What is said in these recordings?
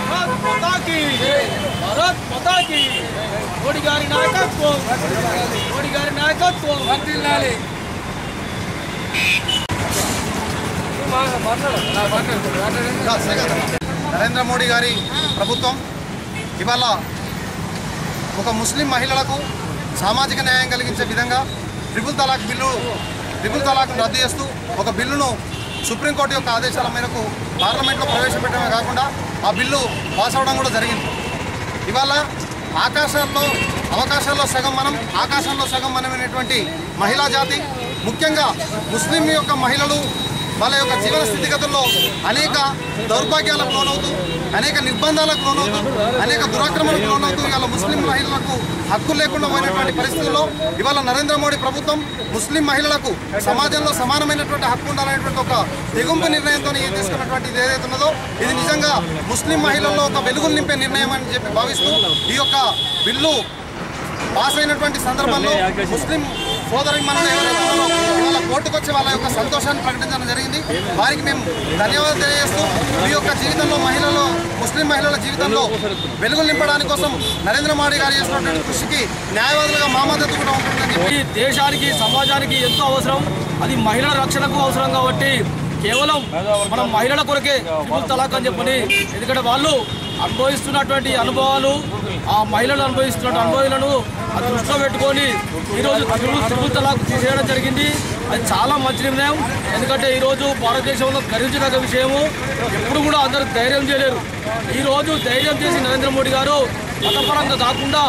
భారత్ మాతాకి భారత్ మాతాకి మోడీ గారి నాయకత్వం మోడీ గారి నాయకత్వం వర్తిల్లాలి నరేంద్ర మోడీ గారి ప్రభుత్వం ఇవాళ ఒక ముస్లిం మహిళలకు సామాజిక న్యాయం కలిగించే విధంగా triple talaq bill triple talaq రద్దు చేస్తూ ఒక బిల్లును సుప్రీంకోర్టు యొక్క ఆదేశాల మేరకు పార్లమెంట్లో ప్రవేశపెట్టడమే కాకుండా ఆ బిల్లు పాస్ అవడం కూడా జరిగింది. ఇవాళ ఆకాశాల్లో అవకాశాల్లో సగం మనం ఆకాశంలో సగం మనమైనటువంటి మహిళా జాతి ముఖ్యంగా ముస్లిం యొక్క మహిళలు వాళ్ళ యొక్క జీవన స్థితిగతుల్లో అనేక దౌర్భాగ్యాలకు లోనవుతూ అనేక నిర్బంధాలకు లోనవుతూ అనేక దురాక్రమణకు లోనవుతూ ఇవాళ ముస్లిం మహిళలకు హక్కు లేకుండా పోయినటువంటి పరిస్థితుల్లో ఇవాళ నరేంద్ర మోడీ ప్రభుత్వం ముస్లిం మహిళలకు సమాజంలో సమానమైనటువంటి హక్కు ఉండాలనేటువంటి ఒక దిగుంపు నిర్ణయంతో తీసుకున్నటువంటి ఇది ఏదైతే ఉన్నదో ఇది నిజంగా ముస్లిం మహిళల్లో ఒక వెలుగులు నింపే నిర్ణయం అని చెప్పి భావిస్తూ ఈ యొక్క బిల్లు పాస్ అయినటువంటి సందర్భంలో ముస్లిం సోదరి మనలు ఎవరైతే ఉన్నారో ఇవాళ కోర్టుకు వచ్చి వాళ్ళ యొక్క సంతోషాన్ని ప్రకటించడం జరిగింది. వారికి మేము ధన్యవాదాలు తెలియజేస్తూ ఈ యొక్క జీవితంలో మహిళలు ముస్లిం మహిళల జీవితంలో వెలుగులు నింపడానికి కోసం నరేంద్ర మోడీ గారు చేసినటువంటి కృషికి న్యాయవాదులుగా మా మద్దతు కూడా ఉంటుందని ఈ దేశానికి సమాజానికి ఎంతో అవసరం. అది మహిళల రక్షణకు అవసరం కాబట్టి కేవలం మనం మహిళల కొరకే త్రిపుల్ తలాక్ అని చెప్పని ఎందుకంటే వాళ్ళు అనుభవిస్తున్నటువంటి అనుభవాలు ఆ మహిళలు అనుభవిస్తున్న అనుభవాలను దృష్టిలో పెట్టుకొని ఈరోజు తిరుగు త్రిపుల్ తలాక్ తీసేయడం జరిగింది. అది చాలా మంచి నిర్ణయం. ఎందుకంటే ఈరోజు భారతదేశంలో గర్వించదగ్గ విషయము ఎప్పుడు కూడా అందరూ ధైర్యం చేయలేరు. ఈరోజు ధైర్యం చేసి నరేంద్ర మోడీ గారు మతపరంగా కాకుండా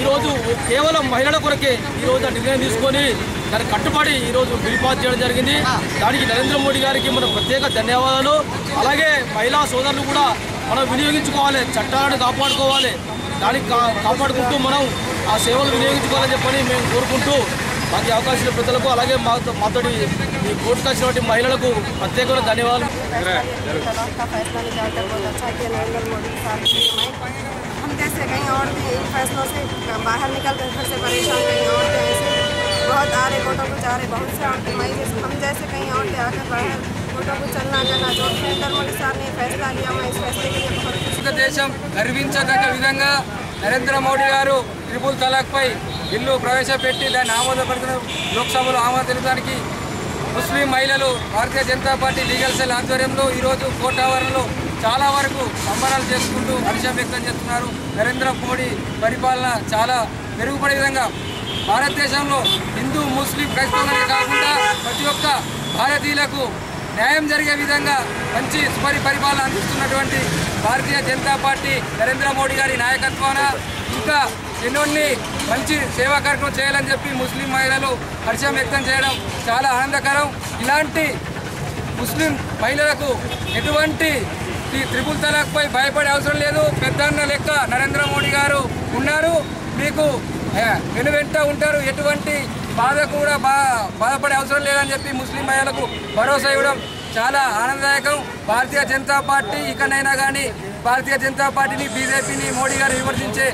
ఈరోజు కేవలం మహిళల కొరకే ఈరోజు ఆ నిర్ణయం తీసుకొని దానికి కట్టుబడి ఈరోజు బిల్ పాస్ చేయడం జరిగింది. దానికి నరేంద్ర మోడీ గారికి మన ప్రత్యేక ధన్యవాదాలు. అలాగే మహిళా సోదరులు కూడా మనం వినియోగించుకోవాలి చట్టాలను కాపాడుకోవాలి దానికి కా- కాపాడుకుంటూ మనం ఆ సేవలు వినియోగించుకోవాలని చెప్పని మేము కోరుకుంటూ మాకు ఈ అవకాశం ఇచ్చిన ప్రజలకు అలాగే మాతో మాతోటి ఈ కోర్టుకు వచ్చినటువంటి మహిళలకు ప్రత్యేకమైన ధన్యవాదాలు तलाक का फैसला निकालकर बहुत अच्छा किया नरेंद्र मोदी साहब की कमाई हम जैसे कहीं और भी इन फैसलों से बाहर निकल कर घर से परेशान कहीं और थे ऐसे बहुत आ रहे कोटों को जा रहे बहुत से और कमाई जैसे हम जैसे कहीं और थे आकर बाहर कोटों को चलना जाना जो नरेंद्र मोदी साहब ने फैसला लिया मैं इस फैसले के लिए बहुत खुश हूं। దేశం గర్వించదగ్గ విధంగా నరేంద్ర మోడీ గారు ట్రిపుల్ తలాక్ పై బిల్లు ప్రవేశపెట్టి దాన్ని ఆమోదపరిచిన లోక్సభలో ఆమోదించడానికి ముస్లిం మహిళలు Bharatiya Janata Party legal cell ఆధ్వర్యంలో ఈరోజు కోర్టు ఆవరణలో చాలా వరకు సంబరాలు చేసుకుంటూ హర్షం వ్యక్తం చేస్తున్నారు నరేంద్ర మోడీ పరిపాలన చాలా మెరుగుపడే విధంగా భారతదేశంలో హిందూ ముస్లిం క్రైస్తవులనే కాకుండా ప్రతి ఒక్క భారతీయులకు న్యాయం జరిగే విధంగా మంచి సుపరి పరిపాలన అందిస్తున్నటువంటి భారతీయ జనతా పార్టీ నరేంద్ర మోడీ గారి నాయకత్వాన ఇంకా ఎన్నోన్ని మంచి సేవా కార్యక్రమం చేయాలని చెప్పి ముస్లిం మహిళలు హర్షం వ్యక్తం చేయడం చాలా ఆనందకరం. ఇలాంటి ముస్లిం మహిళలకు ఎటువంటి ఈ త్రిపుల్ తలాక్పై భయపడే అవసరం లేదు. పెద్దన్న లెక్క నరేంద్ర మోడీ గారు ఉన్నారు. మీకు ఏ, వెనువెంట ఉంటారు. ఎటువంటి బాధ కూడా బా బాధపడే అవసరం లేదని చెప్పి ముస్లిం మహిళలకు భరోసా ఇవ్వడం చాలా ఆనందదాయకం. భారతీయ జనతా పార్టీ ఇకనైనా కానీ భారతీయ జనతా పార్టీని బీజేపీని మోడీ గారు విమర్శించే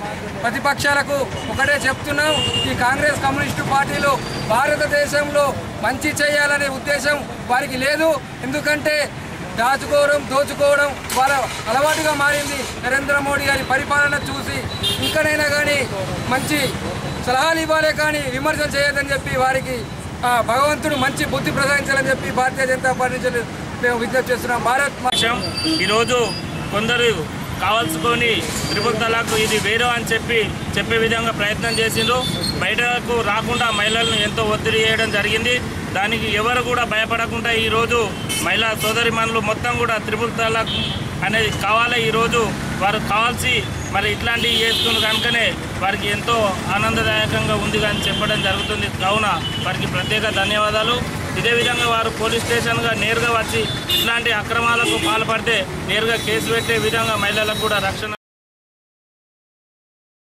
ప్రతిపక్షాలకు ఒకటే చెప్తున్నాం. ఈ కాంగ్రెస్ కమ్యూనిస్టు పార్టీలు భారతదేశంలో మంచి చేయాలనే ఉద్దేశం వారికి లేదు. ఎందుకంటే దాచుకోవడం దోచుకోవడం వాళ్ళ అలవాటుగా మారింది నరేంద్ర మోడీ గారి పరిపాలన చూసి ఇంకనైనా కానీ మంచి సలహాలు ఇవ్వాలే కానీ విమర్శలు చేయొద్దని చెప్పి వారికి భగవంతుడు మంచి బుద్ధి ప్రసాదించాలని చెప్పి భారతీయ జనతా పార్టీ నుంచి మేము విజ్ఞప్తి చేస్తున్నాం. భారత్ ఈరోజు కొందరు కావాల్సుకొని త్రిపుల్ తలాక్ ఇది వేరు అని చెప్పి చెప్పే విధంగా ప్రయత్నం చేసిండ్రు. బయటకు రాకుండా మహిళలను ఎంతో ఒత్తిడి చేయడం జరిగింది. దానికి ఎవరు కూడా భయపడకుండా ఈరోజు మహిళా సోదరిమణులు మొత్తం కూడా త్రిపుల్ తలాక్ అనేది కావాలి ఈరోజు? వారు కావాల్సి మరి ఇట్లాంటివి చేసుకున్న కనుకనే వారికి ఎంతో ఆనందదాయకంగా ఉంది కానీ చెప్పడం జరుగుతుంది. కావున వారికి ప్రత్యేక ధన్యవాదాలు. ఇదే విధంగా వారు పోలీస్ స్టేషన్గా నేరుగా వచ్చి ఇట్లాంటి అక్రమాలకు పాల్పడితే నేరుగా కేసు పెట్టే విధంగా మహిళలకు కూడా రక్షణ